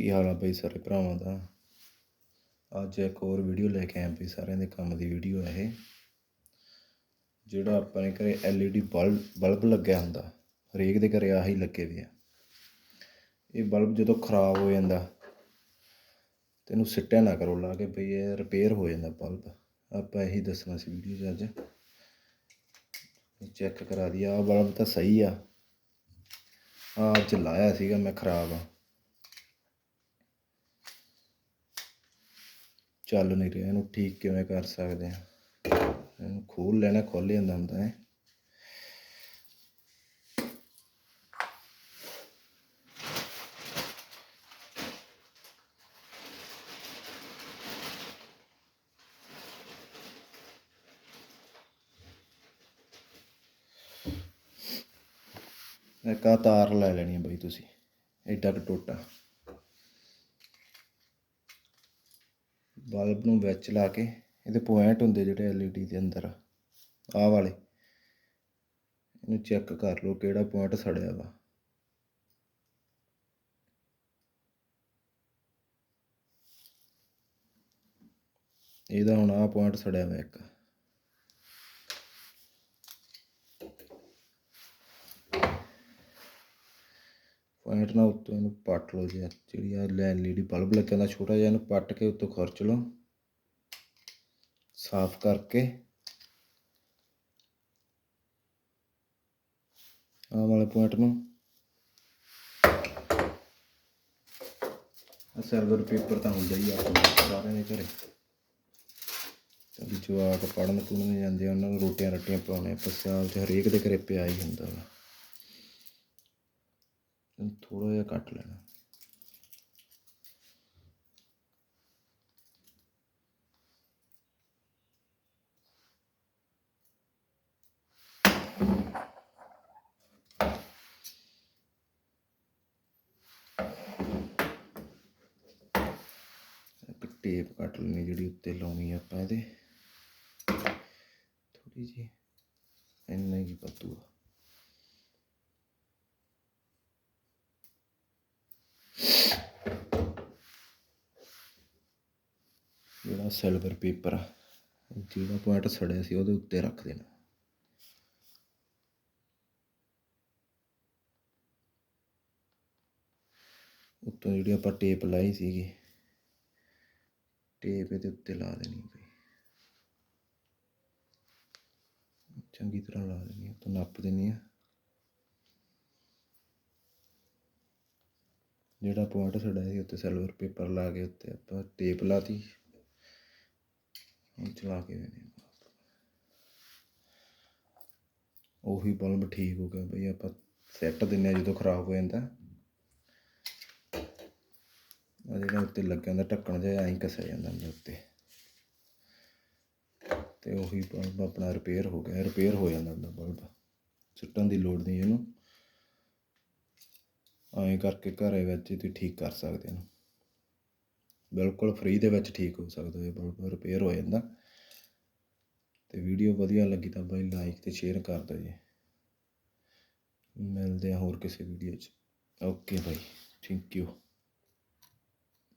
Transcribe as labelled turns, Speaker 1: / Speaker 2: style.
Speaker 1: ਕੀ ਹਾਲ ਆ ਬਈ ਸਾਰੇ ਭਰਾਵਾਂ ਦਾ? ਅੱਜ ਇੱਕ ਹੋਰ ਵੀਡੀਓ ਲੈ ਕੇ ਆਇਆ ਬਈ ਸਾਰਿਆਂ ਦੇ ਕੰਮ ਦੀ ਵੀਡੀਓ ਹੈ ਇਹ, ਜਿਹੜਾ ਆਪਣੇ ਘਰੇ LED ਬਲਬ ਬਲਬ ਲੱਗਿਆ ਹੁੰਦਾ, ਹਰੇਕ ਦੇ ਘਰੇ ਆਹੀ ਲੱਗੇ ਵੇ ਆ। ਇਹ ਬਲਬ ਜਦੋਂ ਖਰਾਬ ਹੋ ਜਾਂਦਾ, ਤੈਨੂੰ ਸਿੱਟਿਆ ਨਾ ਕਰੋ, ਲਾ ਕੇ ਬਈ ਇਹ ਰਿਪੇਅਰ ਹੋ ਜਾਂਦਾ ਬਲਬ। ਆਪਾਂ ਇਹੀ ਦੱਸਣਾ ਸੀ ਵੀਡੀਓ 'ਚ ਅੱਜ। ਚੈੱਕ ਕਰਾ ਦੀ ਆ ਬਲਬ ਤਾਂ ਸਹੀ ਆ। ਆ ਅੱਜ ਲਾਇਆ ਸੀਗਾ, ਮੈਂ ਖਰਾਬ ਆ। ਚੱਲ ਨਹੀਂ ਰਿਹਾ, ਇਹਨੂੰ ਠੀਕ ਕਿਵੇਂ ਕਰ ਸਕਦੇ ਆ? ਇਹਨੂੰ ਖੋਲ ਲੈਣਾ, ਖੋਲ ਜਾਂਦਾ ਹੁੰਦਾ, ਹੈ। ਇੱਕ ਆਹ ਤਾਰ ਲੈ ਲੈਣੀ ਹੈ ਬਈ ਤੁਸੀਂ ਐਡਾ ਕ ਟੋਟਾ। ਬਲਬ ਨੂੰ ਵਿੱਚ ਲਾ ਕੇ ਇਹਦੇ ਪੁਆਇੰਟ ਹੁੰਦੇ ਜਿਹੜੇ LED ਦੇ ਅੰਦਰ ਆਹ ਵਾਲੇ। ਇਹਨੂੰ ਚੈੱਕ ਕਰ ਲਓ ਕਿਹੜਾ ਪੁਆਇੰਟ ਸੜਿਆ ਵਾ। ਇਹਦਾ ਹੁਣ ਆਹ ਪੁਆਇੰਟ ਸੜਿਆ ਵਾ ਇੱਕ। ਪੁਆਇੰਟ ਨਾਲ ਉੱਤੋਂ ਇਹਨੂੰ ਪੱਟ ਲਓ ਜੀ, ਜਿਹੜੀ ਆ LED ਬਲਬ ਲੱਗਿਆ ਦਾ ਛੋਟਾ ਜਿਹਾ, ਇਹਨੂੰ ਪੱਟ ਕੇ ਉੱਤੋਂ ਖਰਚ ਲਓ। ਸਾਫ਼ ਕਰਕੇ। ਆਹ ਵਾਲੇ ਪੁਆਇੰਟ ਨੂੰ। ਆ ਸਰਵਰ ਪੇਪਰ ਤਾਂ ਹੁੰਦਾ ਹੀ ਆ ਸਾਰਿਆਂ ਦੇ ਘਰੇ। ਤੇ ਵੀ ਜਵਾਕ ਪੜਨ ਪੁੜਨ ਜਾਂਦੇ ਉਹਨਾਂ ਨੂੰ ਰੋਟੀਆਂ ਰੱਟੀਆਂ ਪਾਉਣੇ ਪਸਿਆਲ ਚ ਹਰੇਕ ਦੇ ਘਰੇ ਪਿਆ ਹੀ ਹੁੰਦਾ ਵਾ। ਥੋੜਾ ਜਿਹਾ ਕੱਟ ਲੈਣਾ ਇੱਕ ਟੇਪ ਕੱਟ ਲੈਣੀ ਜਿਹੜੀ ਉੱਤੇ ਲਾਉਣੀ ਆਪਾਂ ਇਹਦੇ ਥੋੜੀ ਜੀ ਇੰਨਾ ਹੀ ਪਤੂ ਆ ਜਿਹੜਾ ਸਿਲਵਰ ਪੇਪਰ ਜਿਹੜਾ ਪੁਆਇੰਟ ਸੜਿਆ ਸੀ, ਉਹਦੇ ਉੱਤੇ ਰੱਖ ਦੇਣਾ। ਉੱਤੋਂ ਜਿਹੜੀ ਆਪਾਂ ਟੇਪ ਲਾਈ ਸੀਗੀ ਟੇਪ ਇਹਦੇ ਉੱਤੇ ਲਾ ਦੇਣੀ ਪਈ ਚੰਗੀ ਤਰ੍ਹਾਂ ਲਾ ਦੇਣੀ ਆ ਤੋਂ ਨੱਪ ਦੇਣੀ ਆ। ਜਿਹੜਾ ਪੁਆਇੰਟ ਸੜਿਆ ਸੀ, ਉੱਤੇ ਸਿਲਵਰ ਪੇਪਰ ਲਾ ਕੇ ਉੱਤੇ ਆਪਾਂ ਟੇਪ ਲਾਤੀ। ਹੁਣ ਚਲਾ ਹਾਂ ਉਹੀ ਬਲਬ ਠੀਕ ਹੋ ਗਿਆ ਬਈ, ਆਪਾਂ ਸੈੱਟ ਦਿੰਨੇ ਆ ਜਦੋਂ ਖਰਾਬ ਹੋ ਜਾਂਦਾ। ਆ ਜਿਹੜਾ ਉੱਤੇ ਲੱਗਿਆ ਹੁੰਦਾ, ਢੱਕਣ ਜਿਹਾ, ਐਂ ਕੱਸਿਆ ਜਾਂਦਾ ਹੁੰਦਾ ਉੱਤੇ। ਤੇ ਉਹੀ ਬਲਬ ਆਪਣਾ ਰਿਪੇਅਰ ਹੋ ਗਿਆ ਰਿਪੇਅਰ ਹੋ ਜਾਂਦਾ ਹੁੰਦਾ ਬਲਬ। ਸੁੱਟਣ ਦੀ ਲੋੜ ਨਹੀਂ ਇਹਨੂੰ। ਐਂ ਕਰਕੇ ਘਰੇ ਵਿੱਚ ਤੁਸੀਂ ਠੀਕ ਕਰ ਸਕਦੇ ਹੋ। ਬਿਲਕੁਲ ਫ੍ਰੀ ਦੇ ਵਿੱਚ ਠੀਕ ਹੋ ਸਕਦਾ ਇਹ ਬਲਬ ਰਿਪੇਅਰ ਹੋ ਜਾਂਦਾ। ਅਤੇ ਵੀਡੀਓ ਵਧੀਆ ਲੱਗੀ ਤਾਂ ਬਾਈ ਲਾਈਕ ਅਤੇ ਸ਼ੇਅਰ ਕਰ ਦਿਓ ਜੀ। ਮਿਲਦੇ ਆ ਹੋਰ ਕਿਸੇ ਵੀਡੀਓ 'ਚ। Okay by thank you